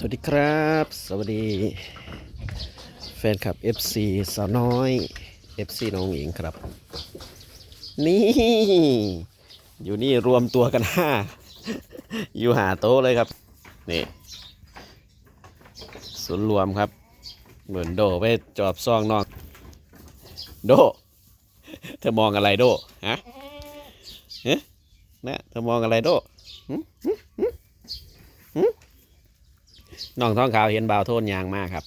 สวัสดีครับ สวัสดีแฟนคลับ FC สาวน้อย FC น้องหญิงครับ นี่ อยู่นี่รวมตัวกันห้าอยู่หาโต๊ะเลยครับ นี่ศูนย์รวมครับ เหมือนโดไปจอบซองนอก โด เธอมองอะไรโดฮะเฮ้นะเธอมองอะไรโด น้องท้องขาวเห็นบ่าวโทนยางมากครับ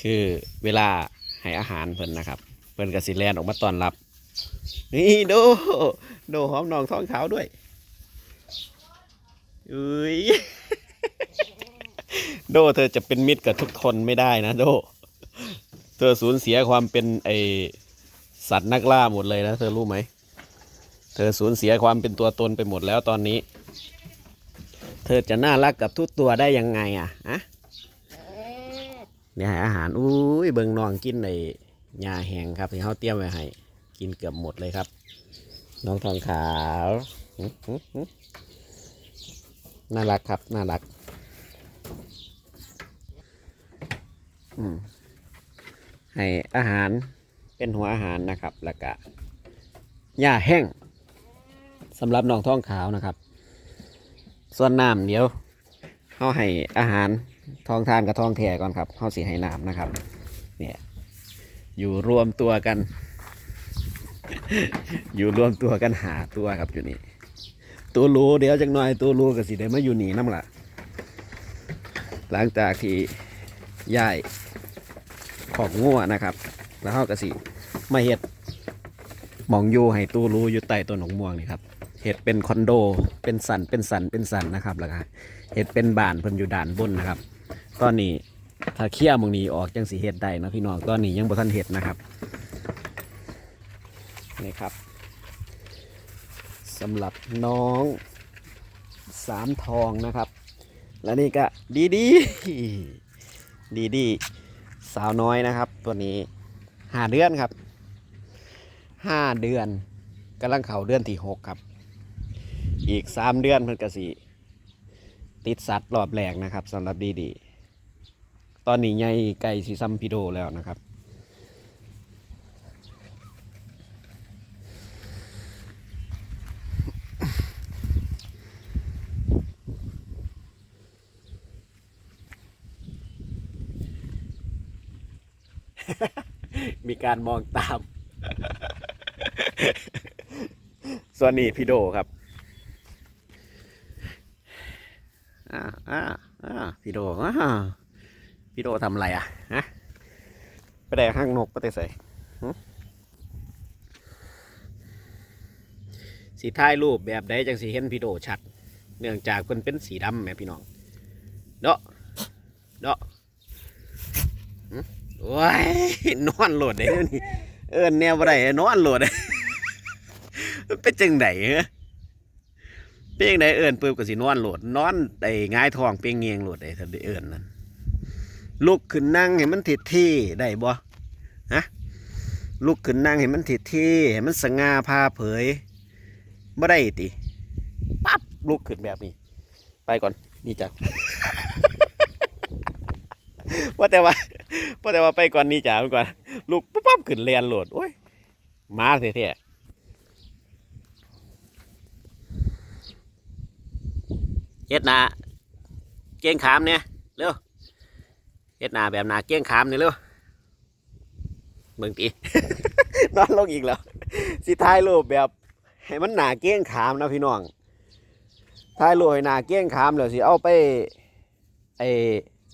คือเวลาให้อาหารเพิ่นนะครับ เพิ่นกับสิแลนออกมาต้อนรับ นี่โดโดหอมน้องท้องขาวด้วยอุ้ยโดเธอจะเป็นมิตรกับทุกคนไม่ได้นะโด เธอสูญเสียความเป็นไอสัตว์นักล่าหมดเลยนะ เธอรู้ไหม เธอสูญเสียความเป็นตัวตนไปหมดแล้วตอนนี้ เธอจะน่ารักกับทุกตัวได้ยังไงอะอะเนี่ยอาหารอุ้ยเบิงนองกินในหญ้าแห้งครับที่เขาเตรียมไว้ให้กินเกือบหมดเลยครับ น้องทองขาวน่ารักครับน่ารักให้อาหารเป็นหัวอาหารนะครับ แล้วก็หญ้าแห้งสำหรับน้องท้องขาวนะครับ ส่วนน้ำเดี๋ยวเขาให้อาหารทองทานกับทองแท่ก่อนครับเขาสีให้น้ำนะครับ เนี่ยอยู่รวมตัวกัน อยู่รวมตัวกันหาตัวครับอยู่นี่ตัวรูเดี๋ยวจักหน่อยตัวรูกับสิเดี๋ยวมาอยู่นี่น้ำละหลังจากที่ย้ายของงัวนะครับ แล้วเขากับสิมาเห็ดมองอยู่ให้ตัวรูอยู่ใต้ต้นหนองม่วงนี่ครับ เห็ดเป็นคอนโด เป็นสันเป็นสันเป็นสันนะครับแล้วก็เห็ดเป็นบานเพิ่นอยู่ด่านบนนะครับ ตอนนี้ถ้าเคี่ยวมองนี้ออกจังสีเห็ดได้นะพี่น้องตอนนี้ยังบ่ทันเห็ดนะครับนี่ครับสำหรับน้องสามทองนะครับ และนี่ก็ดีดีดีดีสาวน้อยนะครับ ตัวนี้ห้าเดือนครับห้าเดือนกำลังเข่าเดือนที่หกครับ อีกสามเดือนเพิ่นกสิติดสัตว์รอบแรกนะครับสำหรับดีดีตอนนี้ใหญ่ไก่สีซัมพิโดแล้วนะครับมีการมองตาม ส่วนนี้พี่โดครับ อ่าอ่าอ่าพี่โดอ่าพี่โดทำอะไรอะฮะไปแดกห้างนกไปแต่ใส่สีท้ายรูปแบบใดจังสีเห็นพี่โดชัด เนื่องจากเพิ่นเป็นสีดำแม่พี่น้องเดาะเดาะหึโอ้ยนอนโหลดได้แล้นี่เอินแนวบ่ได้นอนโหลดเป็นจังไดเหรอ เป็นจังไดเอินปึ๊บก็สินอนโหลดนอนไอ้ง่ายทองเปียงเงียงโหลดได้ถ้าได้เอินนั่นลุกขึ้นนั่งให้มันทิดที่ได้บ่ฮะลุกขึ้นนั่งให้มันทิดที่ให้มันสง่าพาเผยบ่ได้ติปั๊บลุกขึ้นแบบนี้ ไปก่อนนี่จ้ะว่าแต่ว่าว่าแต่ว่าไปก่อนนี่จ้ะไปก่อนลุกปั๊บขึ้นเรียนโหลดโอ้ยมาเท่ๆ เฮ็ดนาเก้งขามเนี่ยเร็วเฮ็ดนาแบบนาเก้งขามเนี่ยเร็วเบิ่งตีนอนลงอีกแล้วสิถ่ายรูปแบบให้มันหนาเก้งขามนะพี่น้องถ่ายรูปให้หนาเก้งขามแล้วสิเอาไปไอ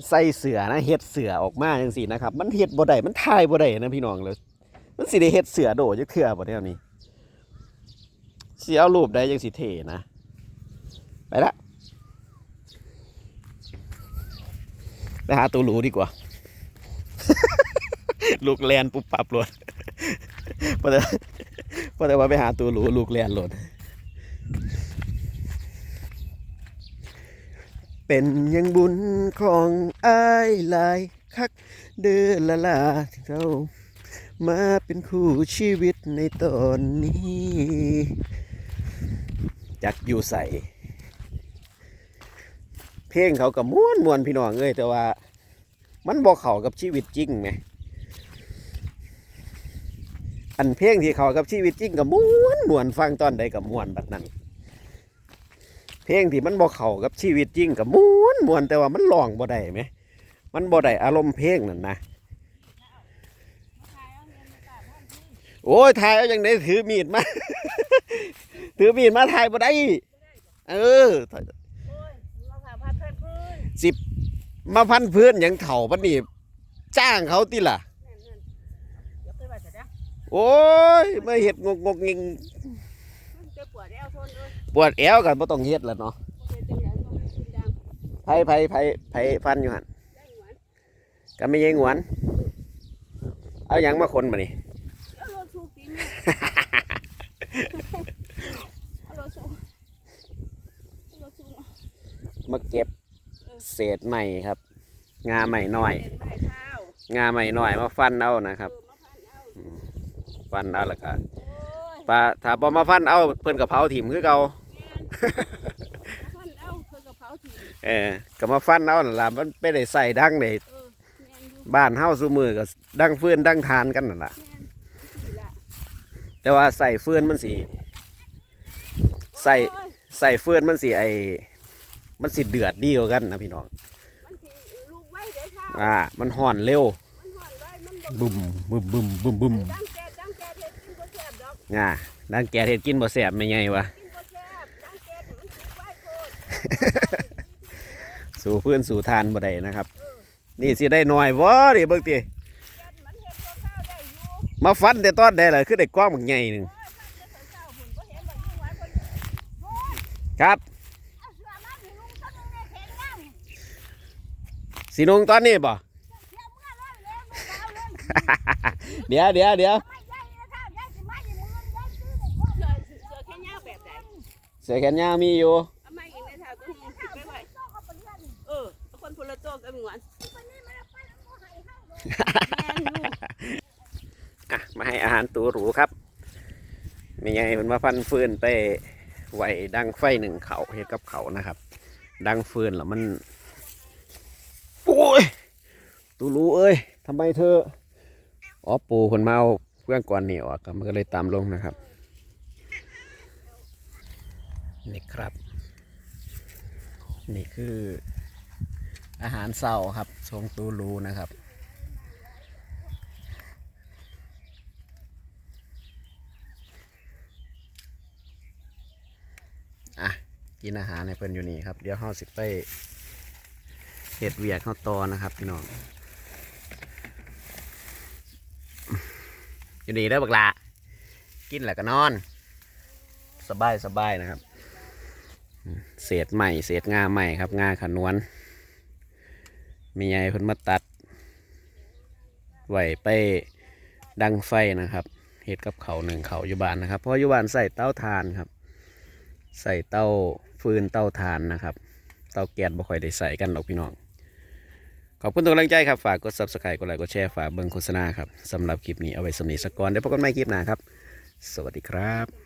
ใส่เสือนะเฮ็ดเสือออกมาจังซี่นะครับ มันเฮ็ดบ่ได้มันถ่ายบ่ได้นะพี่น้องเลยมันสิได้เฮ็ดเสือโดจักเทื่อบ่แนวนี้สิเอารูปได้จังสิเท่นะ ไปละ ไปหาตัวหรูดีกว่า ลูกแลนปุ๊บปับหลดพอแต่พอแต่ว่าไปหาตัวหรูลูกแลนหลดเป็นยังบุญของอ้ายหลายคักเดือละลาเรามาเป็นคู่ชีวิตในตอนนี้จักอยู่ใส่ เพลงเขาก็ม่วนมวนพี่น้องเอ้ยแต่ว่า มันบ่เขากับชีวิตจริงไหมอันเพลงที่เขากับชีวิตจริงก็ม่วนมวนฟังตอนใดก็ม่วนแบบนั้น เพลงที่มันบ่เขากับชีวิตจริงก็ม่วนมวนแต่ว่ามันร้องบ่ได้ไหมมันบ่ได้อารมณ์เพลงนั่นนะโอ้ยถ่ายเอาอย่างไดถือมีดมา ถือมีดมาถ่ายบ่ได้ เออ โอ้ยเราสาพัดเพื่อนพื้น สิบมาพันพื้นหยังเถ่าปะนี่จ้างเขาติล่ะแน่นๆเดี๋ยวไปว่าจะได้โอ้ยมาเห็ดงกงกงิงมันจะปวดแอวทนเลยปวดแอวกันบ่ต้องเฮ็ดแล้วเนาะโอเคจังเลยต้องกินดังไผไผไผไผฟันอยู่หั่นได้หวานก็ไม่ยงหวน เอาหยังมาคนมานี่แล้วรถสูบกินเอารถสูบเอารถสูบมาเก็บ เศษใหม่ครับ งาใหม่น้อยเป็นไม้เท้างาใหม่น้อยมาฟันเอานะครับเออมะพร้าวเอาฟันเอาแล้วก็โอ้ยปลาถ้าบ่มาฟันเอาเพิ่นก็เผาถิ่มคือเก่าแม่นมะพร้าวเอาเพื่อกระเพราถีบเออก็มาฟันเอานั่นล่ะมันไปได้ใส่ดังได้เออแม่นอยู่บ้านเฮาซุมือก็ดังฟืนดังทานกันนั่นล่ะแม่นสิละแต่ว่าใส่เฟือนมันสีใส่โอ้ยใส่เฟือนมันสีไอ มันสีเดือดดีกว่ากันนะพี่น้องมันสิลูกไว้เดี๋ยวเช้าอ่า มันห่อนเร็วมันห่อนไว้มันบ่บึมบึมบึมบึมบึมดังแก่ดังแก่เฮ็ดกินบ่แซ่บดอกอ่าดังแกเห็ดกินบ่แสบไม่ไงวะกินบ่แซ่บดังแก่นี่มันสิไว้โคตรสู่เพื่อนสู่ทานบ่ได้นะครับ นี่สิได้หน่อยบ่ดิเบิ่งติแก่นมันเฮ็ดตัวข้าวได้อยู่มาฟันแต่ตอนใดล่ะคือได้กว้างบักใหญ่หนึงโอ้ย สีนุงตอนนี้บ่เที่ยวเมื่อเลยแล้วมึงเอาเลยเดี๋ยวเดี๋ยวเดี๋ยวไม่ใหญ่นะท่ายายสิมาอยู่มึงยายซื้อได้บ่เสื้อเสื้อแขนยาวแบบใดเสื้อแขนยาวมีอยู่เอามาอีกในท่าตัวนี้สิไปไว้เออเอาคนพลโตกับหวานวันนี้มันเอาไปแล้วบ่ให้เฮาเลยแม่นอยู่อะมาให้อาหารตัวหรูครับไม่ไงมันมาฟันฟืนไปไหวดังไฟหนึ่งเขาเฮ็ดกับเขานะครับ ดังฟืนแล้วมันโอ้ย ตูรู้เอ้ยทำไมเธออ๋อปูคนเอาเพื่อนก่อนเหนียวอะมันก็เลยตามลงนะครับนี่ครับ นี่คืออาหารเสาครับทรงตูรูนะครับอะกินอาหารในเพิ่นอยู่นี่ครับ เดี๋ยวเฮาสิไปเห็ดเวียกเฮาตอนะครับพี่น้อง อยู่นี่เด้อบักละกินแล้วก็นอน สบายสบายนะครับ เศษใหม่เศษงาใหม่ครับงาขนวน มีไงเพิ่นมาตัดไหวไปดังไฟนะครับเห็ดกับเขาหนึ่งเขาอยู่บ้านนะครับ เพราะอยู่บ้านใส่เต้าทานครับ ใส่เต้าฟืนเต้าทานนะครับ เต้าแก๊สบ่ค่อยได้ใส่กันหรอกพี่น้อง ขอบคุณทุกกำลังใจครับ ฝากกด subscribe กดไลค์กดแชร์ฝากเบิ่งโฆษณาครับสำหรับคลิปนี้เอาไว้สำนีสกก่อนเดี๋ยวพบกันใหม่คลิปหน้าครับ สวัสดีครับ